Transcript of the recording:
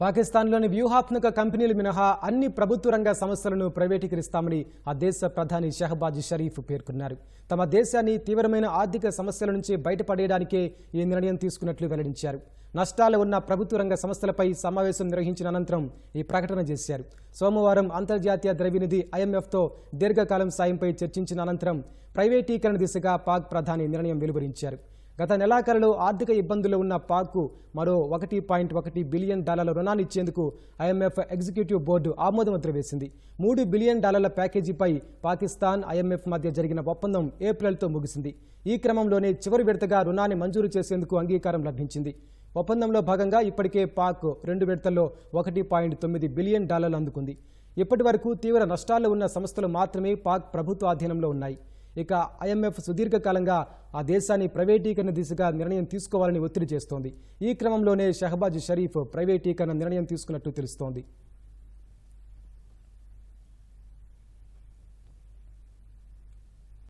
పాకిస్తాన్లోని వ్యూహాత్మక కంపెనీలు మినహా అన్ని ప్రభుత్వ రంగ సంస్థలను ప్రైవేటీకరిస్తామని ఆ దేశ ప్రధాని షహబాజ్ షరీఫ్ పేర్కొన్నారు. తమ దేశాన్ని తీవ్రమైన ఆర్థిక సమస్యల నుంచి బయటపడేయడానికే ఈ నిర్ణయం తీసుకున్నట్లు వెల్లడించారు. నష్టాలు ఉన్న ప్రభుత్వ రంగ సంస్థలపై సమావేశం నిర్వహించిన అనంతరం ఈ ప్రకటన చేశారు. సోమవారం అంతర్జాతీయ ద్రవ్యనిధి ఐఎంఎఫ్తో దీర్ఘకాలం సాయంపై చర్చించిన అనంతరం ప్రైవేటీకరణ దిశగా పాక్ ప్రధాని నిర్ణయం వెలువరించారు. గత నెలాఖరులో ఆర్థిక ఇబ్బందులు ఉన్న పాక్కు మరో ఒకటి పాయింట్ ఒకటి బిలియన్ డాలర్ల రుణాన్ని ఇచ్చేందుకు ఐఎంఎఫ్ ఎగ్జిక్యూటివ్ బోర్డు ఆమోదం వేసింది మూడు బిలియన్ డాలర్ల ప్యాకేజీపై పాకిస్తాన్ ఐఎంఎఫ్ మధ్య జరిగిన ఒప్పందం ఏప్రిల్తో ముగిసింది. ఈ క్రమంలోనే చివరి విడతగా రుణాన్ని మంజూరు చేసేందుకు అంగీకారం లభించింది. ఒప్పందంలో భాగంగా ఇప్పటికే పాక్ రెండు విడతల్లో ఒకటి పాయింట్ తొమ్మిది బిలియన్ డాలర్లు అందుకుంది. ఇప్పటి వరకు తీవ్ర నష్టాల్లో ఉన్న సంస్థలు మాత్రమే పాక్ ప్రభుత్వ అధీనంలో ఉన్నాయి. ఇక ఐఎంఎఫ్ సుదీర్ఘకాలంగా ఆ దేశాన్ని ప్రైవేటీకరణ దిశగా నిర్ణయం తీసుకోవాలని ఒత్తిడి చేస్తోంది. ఈ క్రమంలోనే షహబాజ్ షరీఫ్ ప్రైవేటీకరణ నిర్ణయం తీసుకున్నట్టు తెలుస్తోంది.